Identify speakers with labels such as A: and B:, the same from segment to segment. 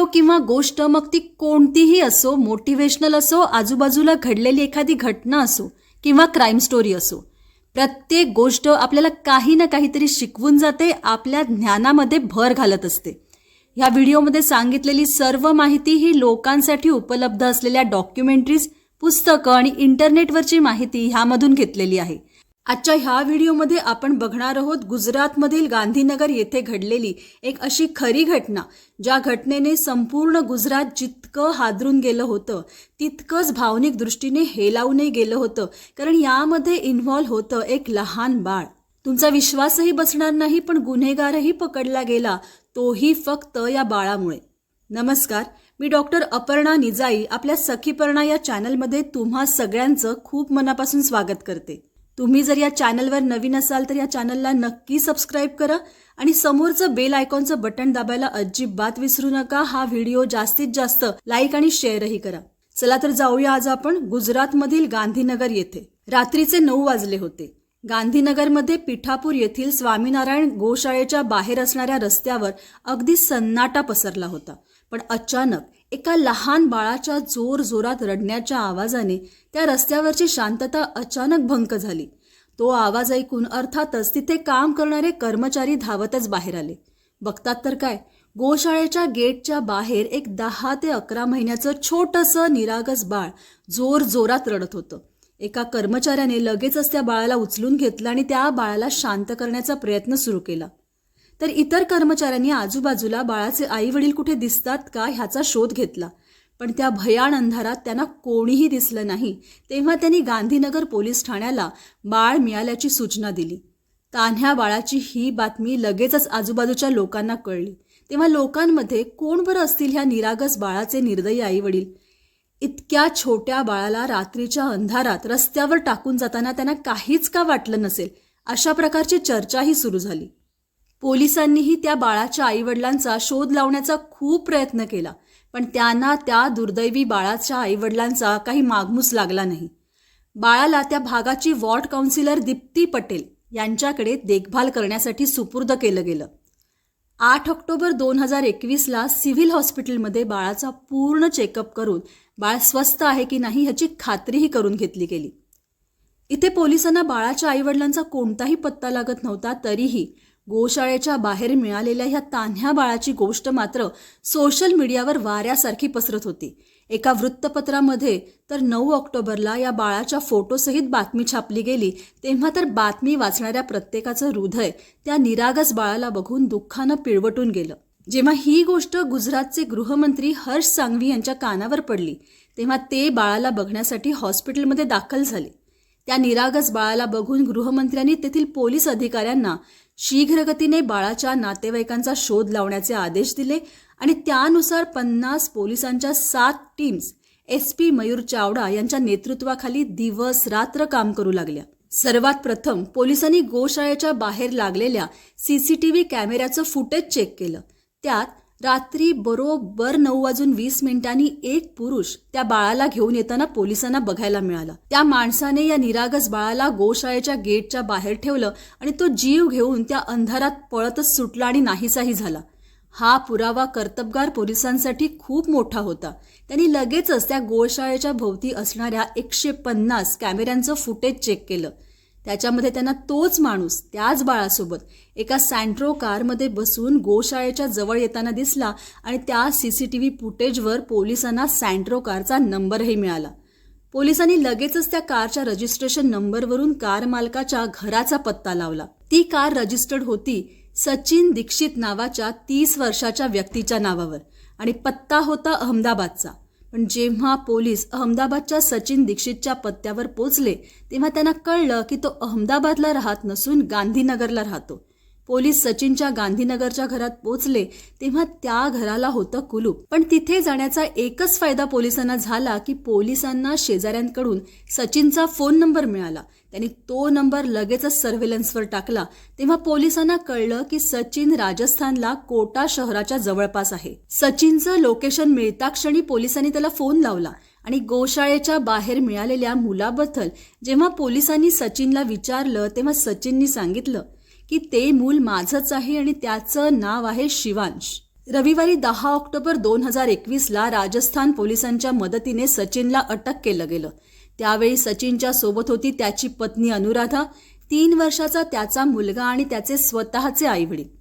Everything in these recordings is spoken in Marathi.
A: व्हिडिओ किंवा गोष्ट मग ती कोणतीही असो मोटिवेशनल असो आजूबाजूला घडलेली एखादी घटना असो किंवा क्राईम स्टोरी असो प्रत्येक गोष्ट आपल्याला काही ना काहीतरी शिकवून जाते आपल्या ज्ञानामध्ये भर घालत असते. ह्या व्हिडिओमध्ये सांगितलेली सर्व माहिती ही लोकांसाठी उपलब्ध असलेल्या डॉक्युमेंटरीज पुस्तकं आणि इंटरनेटवरची माहिती ह्यामधून घेतलेली आहे. आजच्या ह्या व्हिडिओमध्ये आपण बघणार आहोत गुजरातमधील गांधीनगर येथे घडलेली एक अशी खरी घटना ज्या घटनेने संपूर्ण गुजरात जितकं हादरून गेलं होतं तितकंच भावनिक दृष्टीने हेलावूनही गेलं होतं. कारण यामध्ये इन्व्हॉल्व्ह होतं एक लहान बाळ. तुमचा विश्वासही बसणार नाही पण गुन्हेगारही पकडला गेला तोही फक्त या बाळामुळे. नमस्कार मी डॉक्टर अपर्णा निजाई आपल्या सखीपर्णा या चॅनलमध्ये तुम्हा सगळ्यांचं खूप मनापासून स्वागत करते. तुम्ही जर या चॅनलवर नवीन असाल तर या चॅनलला नक्की सबस्क्राईब करा आणि समोरचं बेल आयकॉनचं बटन दाबायला अजिबात विसरू नका. हा व्हिडिओ जास्तीत जास्त लाईक आणि शेअरही करा. चला तर जाऊया आज आपण गुजरातमधील गांधीनगर येथे. रात्रीचे नऊ वाजले होते. गांधीनगरमध्ये पिठापूर येथील स्वामीनारायण गोशाळेच्या बाहेर असणाऱ्या रस्त्यावर अगदी सन्नाटा पसरला होता. पण अचानक एका लहान बाळाच्या जोर जोरात रडण्याच्या आवाजाने त्या रस्त्यावरची शांतता अचानक भंग झाली. तो आवाज ऐकून अर्थातच तिथे काम करणारे कर्मचारी धावतच बाहेर आले. बघतात तर काय गोशाळेच्या गेटच्या बाहेर एक दहा ते अकरा महिन्याचं छोटंसं निरागस बाळ जोर जोरात रडत होतं. एका कर्मचाऱ्याने लगेचच त्या बाळाला उचलून घेतलं आणि त्या बाळाला शांत करण्याचा प्रयत्न सुरू केला. तर इतर कर्मचाऱ्यांनी आजूबाजूला बाळाचे आई वडील कुठे दिसतात का ह्याचा शोध घेतला. पण त्या भयान अंधारात त्यांना कोणीही दिसलं नाही तेव्हा त्यांनी गांधीनगर पोलीस ठाण्याला बाळ मिळाल्याची सूचना दिली. तान्ह्या बाळाची ही बातमी लगेचच आजूबाजूच्या लोकांना कळली. तेव्हा लोकांमध्ये कोण बरं असतील ह्या निरागस बाळाचे निर्दयी आई वडील इतक्या छोट्या बाळाला रात्रीच्या अंधारात रस्त्यावर टाकून जाताना त्यांना काहीच का वाटलं नसेल? अशा प्रकारची चर्चाही सुरू झाली. पोलिसांनीही त्या बाळाच्या आईवडिलांचा शोध लावण्याचा खूप प्रयत्न केला पण त्यांना त्या दुर्दैवी बाळाच्या आईवडिलांचा काही मागमूस लागला नाही. बाळाला त्या भागाची वॉर्ड काउन्सिलर दीप्ती पटेल यांच्याकडे देखभाल करण्यासाठी सुपूर्द केलं गेलं. आठ ऑक्टोबर दोन हजार एकवीसला सिव्हिल हॉस्पिटलमध्ये बाळाचा पूर्ण चेकअप करून बाळ स्वस्थ आहे की नाही ह्याची खात्रीही करून घेतली गेली. इथे पोलिसांना बाळाच्या आईवडिलांचा कोणताही पत्ता लागत नव्हता तरीही गोशाळेच्या बाहेर मिळालेल्या ह्या तान्ह्या बाळाची गोष्ट मात्र सोशल मीडियावर वाऱ्यासारखी पसरत होती. एका वृत्तपत्रामध्ये तर नऊ ऑक्टोबरला या बाळाच्या फोटोसहित बातमी छापली गेली तेव्हा तर बातमी वाचणाऱ्या प्रत्येकाचं हृदय त्या निरागस बाळाला बघून दुःखानं पिळवटून गेलं. जेव्हा ही गोष्ट गुजरातचे गृहमंत्री हर्ष सांगवी यांच्या कानावर पडली तेव्हा ते बाळाला बघण्यासाठी हॉस्पिटलमध्ये दाखल झाले. त्या निरागस बाळाला बघून गृहमंत्र्यांनी तेथील पोलीस अधिकाऱ्यांना शीघ्रगतीने बाळाच्या नातेवाईकांचा शोध लावण्याचे आदेश दिले आणि त्यानुसार पन्नास पोलिसांच्या सात teams S P Mayur Chavda यांच्या नेतृत्वाखाली दिवस रात्र काम करू लागल्या. सर्वात प्रथम पोलिसांनी गोशाळेच्या बाहेर लागलेल्या सीसीटीव्ही कॅमेऱ्याचं फुटेज चेक केलं. त्यात रात्री बरोबर नऊ वाजून वीस मिनिटांनी एक पुरुष त्या बाळाला घेऊन येताना पोलिसांना बघायला मिळाला. त्या माणसाने या निरागस बाळाला गोशाळेच्या गेटच्या बाहेर ठेवलं आणि तो जीव घेऊन त्या अंधारात पळतच सुटला आणि नाहीसाही झाला. हा पुरावा कर्तबगार पोलिसांसाठी खूप मोठा होता. त्यांनी लगेचच त्या गोशाळेच्या भोवती असणाऱ्या एकशे पन्नास कॅमेऱ्यांचं फुटेज चेक केलं. त्याच्यामध्ये त्यांना तोच माणूस त्याच बाळासोबत एका सँट्रो कारमध्ये बसून गोशाळेच्या जवळ येताना दिसला आणि त्या सी सी टी व्ही फुटेजवर पोलिसांना सँट्रो कारचा नंबरही मिळाला. पोलिसांनी लगेचच त्या कारच्या रजिस्ट्रेशन नंबरवरून कार मालकाच्या घराचा पत्ता लावला. ती कार रजिस्टर्ड होती सचिन दीक्षित नावाच्या तीस वर्षाच्या व्यक्तीच्या नावावर आणि पत्ता होता अहमदाबादचा. पण जेव्हा पोलीस अहमदाबादच्या सचिन दीक्षितच्या पत्त्यावर पोचले तेव्हा त्यांना कळलं की तो अहमदाबादला राहत नसून गांधीनगरला राहतो. पोलीस सचिनच्या गांधीनगरच्या घरात पोचले तेव्हा त्या घराला होतं कुलूप. पण तिथे जाण्याचा एकच फायदा पोलिसांना झाला की पोलिसांना शेजाऱ्यांकडून सचिनचा फोन नंबर मिळाला. त्यांनी तो नंबर लगेचच सर्व्हेलन्सवर टाकला. तेव्हा पोलिसांना कळलं की सचिन राजस्थानला कोटा शहराच्या जवळपास आहे. सचिनचं लोकेशन मिळता क्षणी पोलिसांनी त्याला फोन लावला आणि गोशाळेच्या बाहेर मिळालेल्या मुलाबद्दल जेव्हा पोलिसांनी सचिनला विचारलं तेव्हा सचिननी सांगितलं की ते मूल माझंच आहे आणि त्याचं नाव आहे शिवांश. रविवारी दहा ऑक्टोबर दोन हजार एकवीसला राजस्थान पोलिसांच्या मदतीने सचिनला अटक केलं गेलं. त्यावेळी सचिनच्या सोबत होती त्याची पत्नी अनुराधा. तीन वर्षाचा त्याचा मुलगा आणि त्याचे स्वतःचे आईवडील.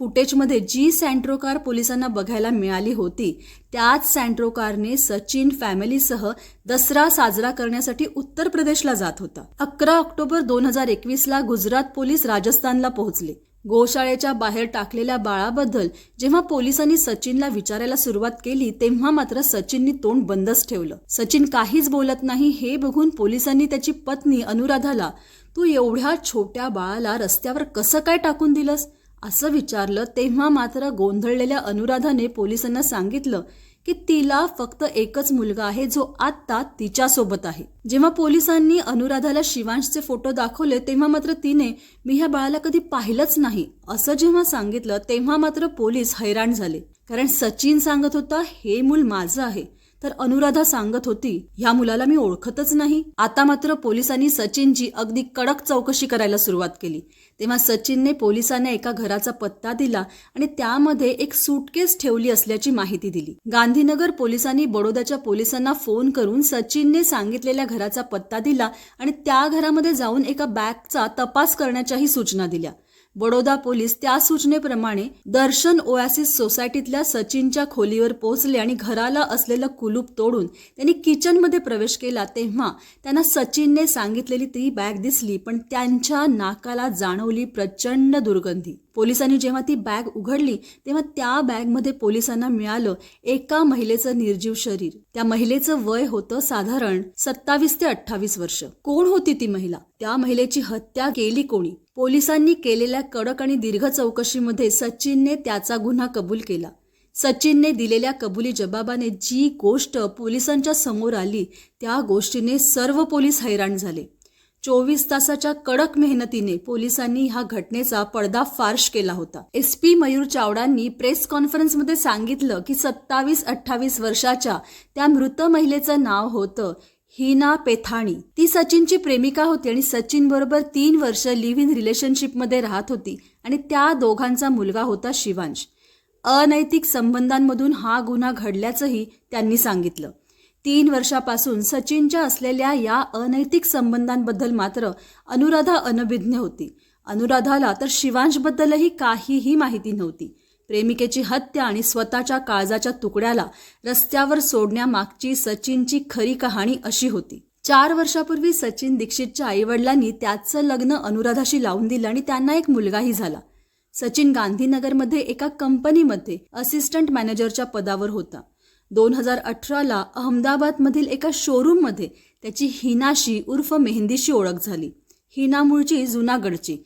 A: फुटेजमध्ये जी सँट्रोकार पोलिसांना बघायला मिळाली होती त्याच सँट्रोकारने सचिन फॅमिलीसह दसरा साजरा करण्यासाठी उत्तर प्रदेशला जात होता. अकरा ऑक्टोबर दोन हजार एकवीसला गुजरात पोलीस राजस्थानला पोहोचले. गोशाळेच्या बाहेर टाकलेल्या बाळाबद्दल जेव्हा पोलिसांनी सचिनला विचारायला सुरुवात केली तेव्हा मात्र सचिननी तोंड बंदच ठेवलं. सचिन काहीच बोलत नाही हे बघून पोलिसांनी त्याची पत्नी अनुराधाला तू एवढ्या छोट्या बाळाला रस्त्यावर कसं काय टाकून दिलंस? असं विचारलं तेव्हा मात्र गोंधळलेल्या अनुराधाने पोलिसांना सांगितलं की तिला फक्त एकच मुलगा आहे जो आत्ता तिच्यासोबत आहे. जेव्हा पोलिसांनी अनुराधाला शिवांशचे फोटो दाखवले तेव्हा मात्र तिने मी ह्या बाळाला कधी पाहिलंच नाही असं जेव्हा सांगितलं तेव्हा मात्र पोलीस हैराण झाले. कारण सचिन सांगत होता हे मूल माझं आहे. तर अनुराधा सांगत होती ह्या मुलाला मी ओळखतच नाही. आता मात्र पोलिसांनी सचिनची अगदी कडक चौकशी करायला सुरुवात केली. तेव्हा सचिनने पोलिसांना एका घराचा पत्ता दिला आणि त्यामध्ये एक सुटकेस ठेवली असल्याची माहिती दिली. गांधीनगर पोलिसांनी बडोद्याच्या पोलिसांना फोन करून सचिनने सांगितलेल्या घराचा पत्ता दिला आणि त्या घरामध्ये जाऊन एका बॅगचा तपास करण्याच्याही सूचना दिल्या. बडोदा पोलीस त्या सूचनेप्रमाणे दर्शन ओयासिस सोसायटीतल्या सचिनच्या खोलीवर पोहोचले आणि घराला असलेलं कुलूप तोडून त्यांनी किचनमध्ये प्रवेश केला. तेव्हा त्यांना सचिनने सांगितलेली ती बॅग दिसली पण त्यांच्या नाकाला जाणवली प्रचंड दुर्गंधी. पोलिसांनी जेव्हा ती बॅग उघडली तेव्हा त्या बॅगमध्ये पोलिसांना मिळालं एका महिलेचं निर्जीव शरीर. त्या महिलेचं वय होतं साधारण सत्तावीस ते अठ्ठावीस वर्ष. कोण होती ती महिला? त्या महिलेची हत्या केली कोणी? पोलिसांनी केलेल्या कडक आणि दीर्घ चौकशीमध्ये सचिनने त्याचा गुन्हा कबूल केला. सचिनने दिलेल्या कबुली जबाबाने जी गोष्ट पोलिसांच्या समोर आली त्या गोष्टीने सर्व पोलीस हैराण झाले. चोवीस तासाच्या कडक मेहनतीने पोलिसांनी ह्या घटनेचा पर्दाफाश केला होता. एस पी मयूर चावडांनी प्रेस कॉन्फरन्समध्ये सांगितलं की सत्तावीस अठ्ठावीस वर्षाच्या त्या मृत महिलेचं नाव होतं. हिना पेथाणी. ती सचिनची प्रेमिका होती आणि सचिन बरोबर तीन वर्ष लिव्ह इन रिलेशनशिपमध्ये राहत होती आणि त्या दोघांचा मुलगा होता शिवांश. अनैतिक संबंधांमधून हा गुन्हा घडल्याचंही त्यांनी सांगितलं. तीन वर्षापासून सचिनच्या असलेल्या या अनैतिक संबंधांबद्दल मात्र अनुराधा अनभिज्ञ होती. अनुराधाला तर शिवांशबद्दलही काहीही माहिती नव्हती. प्रेमिकेची हत्या आणि स्वतःच्या काळजाच्या तुकड्याला रस्त्यावर सोडण्यामागची सचिनची खरी कहाणी अशी होती. चार वर्षापूर्वी सचिन दीक्षितच्या आईवडिलांनी त्याचं लग्न अनुराधाशी लावून दिलं आणि त्यांना एक मुलगाही झाला. सचिन गांधीनगरमध्ये एका कंपनीमध्ये असिस्टंट मॅनेजरच्या पदावर होता. दोन हजार अठराला अहमदाबादमधील एका शोरूममध्ये त्याची हिनाशी उर्फ मेहंदीशी ओळख झाली. हिना मूळची जुनागडची.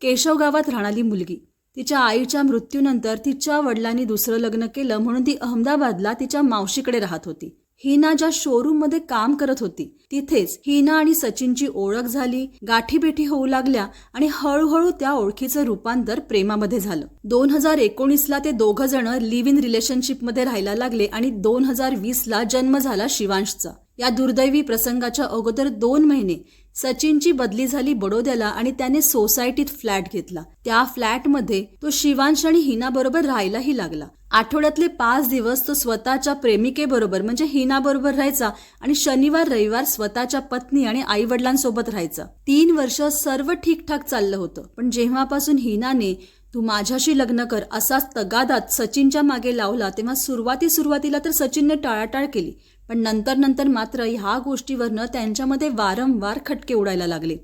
A: केशव गावात राहणारी मुलगी. तिच्या आईच्या मृत्यूनंतर तिच्या वडिलांनी दुसरं लग्न केलं म्हणून ती अहमदाबादला तिच्या मावशीकडे राहत होती. हिना ज्या शोरूममध्ये काम करत होती तिथेच हिना आणि सचिनची ओळख झाली गाठीबेठी होऊ लागल्या आणि हळूहळू त्या ओळखीचं रूपांतर प्रेमामध्ये झालं. दोन हजार एकोणीसला ते दोघं जण लिव्ह इन रिलेशनशिपमध्ये राहायला लागले आणि दोन हजार वीसला जन्म झाला शिवांशचा. या दुर्दैवी प्रसंगाच्या अगोदर दोन महिने सचिनची बदली झाली बडोद्याला आणि त्याने सोसायटीत फ्लॅट घेतला. त्या फ्लॅटमध्ये तो शिवांश आणि हिना बरोबर राहायलाही लागला. आठवड्यातले पाच दिवस तो स्वतःच्या प्रेमिकेबरोबर म्हणजे हिना बरोबर राहायचा आणि शनिवार रविवार स्वतःच्या पत्नी आणि आई वडिलांसोबत राहायचा. तीन वर्ष सर्व ठीकठाक चाललं होतं. पण जेव्हापासून हिनाने तू माझ्याशी लग्न कर असाच तगादात सचिनच्या मागे लावला तेव्हा सुरुवाती सुरुवातीला तर सचिनने टाळाटाळ केली. पण नंतर नंतर मात्र ह्या गोष्टीवरनं त्यांच्यामध्ये वारंवार खटके उडायला लागले.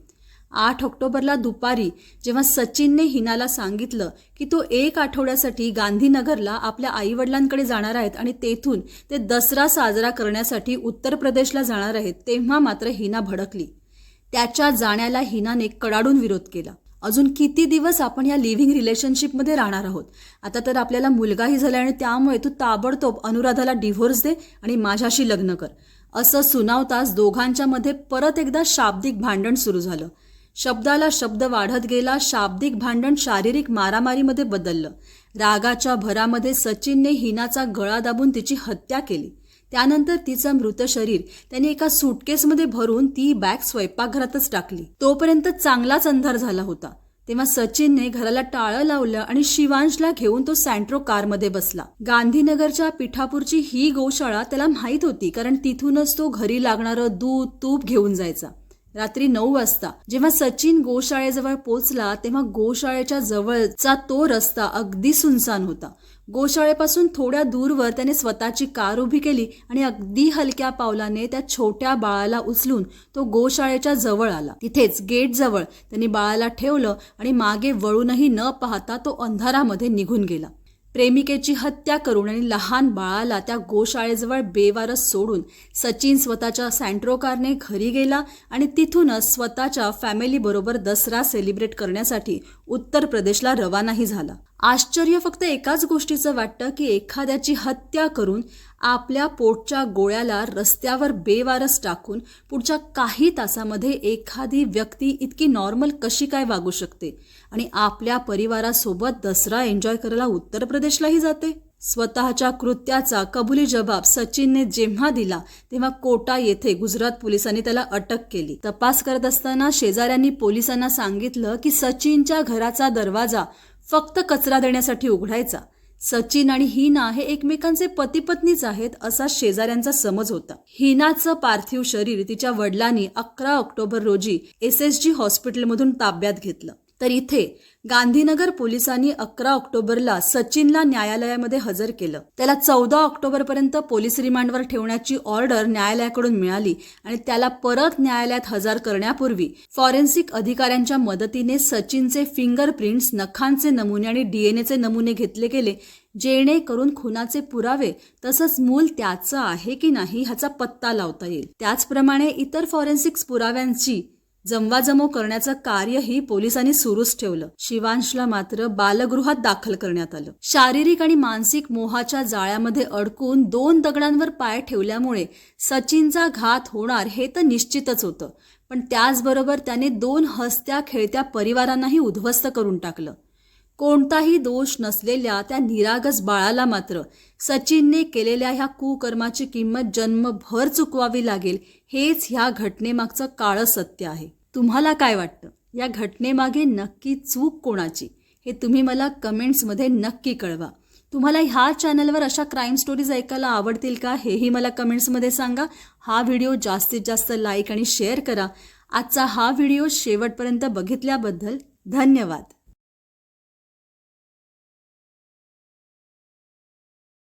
A: आठ ऑक्टोबरला दुपारी जेव्हा सचिनने हिनाला सांगितलं की तो एक आठवड्यासाठी गांधीनगरला आपल्या आईवडिलांकडे जाणार आहेत आणि तेथून ते दसरा साजरा करण्यासाठी उत्तर प्रदेशला जाणार आहेत तेव्हा मात्र हिना भडकली. त्याच्या जाण्याला हिनाने कडाडून विरोध केला. अजून किती दिवस आपण या लिव्हिंग रिलेशनशिपमध्ये राहणार आहोत? आता तर आपल्याला मुलगाही झाला आणि त्यामुळे तू ताबडतोब अनुराधाला डिव्होर्स दे आणि माझ्याशी लग्न कर. असं सुनावताच दोघांच्या मध्ये परत एकदा शाब्दिक भांडण सुरू झालं. शब्दाला शब्द वाढत गेला शाब्दिक भांडण शारीरिक मारामारीमध्ये बदललं. रागाच्या भरामध्ये सचिनने हिनाचा गळा दाबून तिची हत्या केली. त्यानंतर तिचं मृत शरीर त्यांनी एका सुटकेसमध्ये भरून ती बॅग स्वयंपाकघरातच टाकली. तोपर्यंत चांगलाच अंधार झाला होता. तेव्हा सचिनने घराला टाळं लावलं आणि शिवांशला घेऊन तो सँट्रो कारमध्ये बसला. गांधीनगरच्या पिठापूरची ही गोशाळा त्याला माहीत होती कारण तिथूनच तो घरी लागणारं दूध तूप घेऊन जायचा. रात्री नऊ वाजता जेव्हा सचिन गोशाळेजवळ पोचला तेव्हा गोशाळेच्या जवळचा तो रस्ता अगदी सुनसान होता. गोशाळेपासून थोड्या दूरवर त्याने स्वतःची कार उभी केली आणि अगदी हलक्या पावलाने त्या छोट्या बाळाला उचलून तो गोशाळेच्या जवळ आला. तिथेच गेट जवळ त्यांनी बाळाला ठेवलं आणि मागे वळूनही न पाहता तो अंधारामध्ये निघून गेला. प्रेमिकेची हत्या करून आणि लहान बाळाला त्या गोशाळेजवळ बेवारस सोडून सचिन स्वतःच्या सँट्रो कारने घरी गेला आणि तिथूनच स्वतःच्या फॅमिलीबरोबर दसरा सेलिब्रेट करण्यासाठी उत्तर प्रदेशला रवानाही झाला. आश्चर्य फक्त एकाच गोष्टीचं वाटतं की एखाद्याची हत्या करून आपल्या पोटच्या गोळ्याला रस्त्यावर बेवारस टाकून पुढच्या काही तासामध्ये एखादी व्यक्ती इतकी नॉर्मल कशी काय वागू शकते? आणि आपल्या परिवारासोबत दसरा एन्जॉय करायला उत्तर प्रदेशलाही जाते? स्वतःच्या कृत्याचा कबुली जबाब सचिनने जेव्हा दिला तेव्हा कोटा येथे गुजरात पोलिसांनी त्याला अटक केली. तपास करत असताना शेजाऱ्यांनी पोलिसांना सांगितलं की सचिनच्या घराचा दरवाजा फक्त कचरा देण्यासाठी उघडायचा. सचिन आणि हिना हे एकमेकांचे पती पत्नीच आहेत असा शेजाऱ्यांचा समज होता. हिनाचं पार्थिव शरीर तिच्या वडिलांनी अकरा ऑक्टोबर रोजी एस एस जी हॉस्पिटलमधून ताब्यात घेतलं. तर इथे गांधीनगर पोलिसांनी अकरा ऑक्टोबरला सचिनला न्यायालयामध्ये हजर केलं. त्याला चौदा ऑक्टोबरपर्यंत पोलीस रिमांडवर ठेवण्याची ऑर्डर न्यायालयाकडून मिळाली आणि त्याला परत न्यायालयात हजर करण्यापूर्वी फॉरेन्सिक अधिकाऱ्यांच्या मदतीने सचिनचे फिंगरप्रिंट्स नखांचे नमुने आणि डीएनएचे नमुने घेतले गेले जेणेकरून खुनाचे पुरावे तसंच मूल त्याचं आहे की नाही ह्याचा पत्ता लावता येईल. त्याचप्रमाणे इतर फॉरेन्सिक्स पुराव्यांची जमवाजमव करण्याचं कार्यही पोलिसांनी सुरूच ठेवलं. शिवांशला मात्र बालगृहात दाखल करण्यात आलं. शारीरिक आणि मानसिक मोहाच्या जाळ्यामध्ये अडकून दोन दगडांवर पाय ठेवल्यामुळे सचिनचा घात होणार हे तर निश्चितच होतं. पण त्याचबरोबर त्याने दोन हसत्या खेळत्या परिवारांनाही उद्ध्वस्त करून टाकलं. कोणताही दोष नसलेल्या त्या निरागस बाळाला मात्र सचिनने केलेल्या ह्या कुकर्माची किंमत जन्मभर चुकवावी लागेल हेच ह्या घटनेमागचं काळं सत्य आहे. तुम्हाला काय वाटतं? या घटनेमागे नक्की चूक कोणाची? हे तुम्ही मला कमेंट्समध्ये नक्की कळवा. तुम्हाला ह्या चॅनलवर अशा क्राईम स्टोरीज ऐकायला आवडतील का हेही मला कमेंट्समध्ये सांगा. हा व्हिडिओ जास्तीत जास्त लाईक आणि शेअर करा. आजचा हा व्हिडिओ शेवटपर्यंत बघितल्याबद्दल धन्यवाद.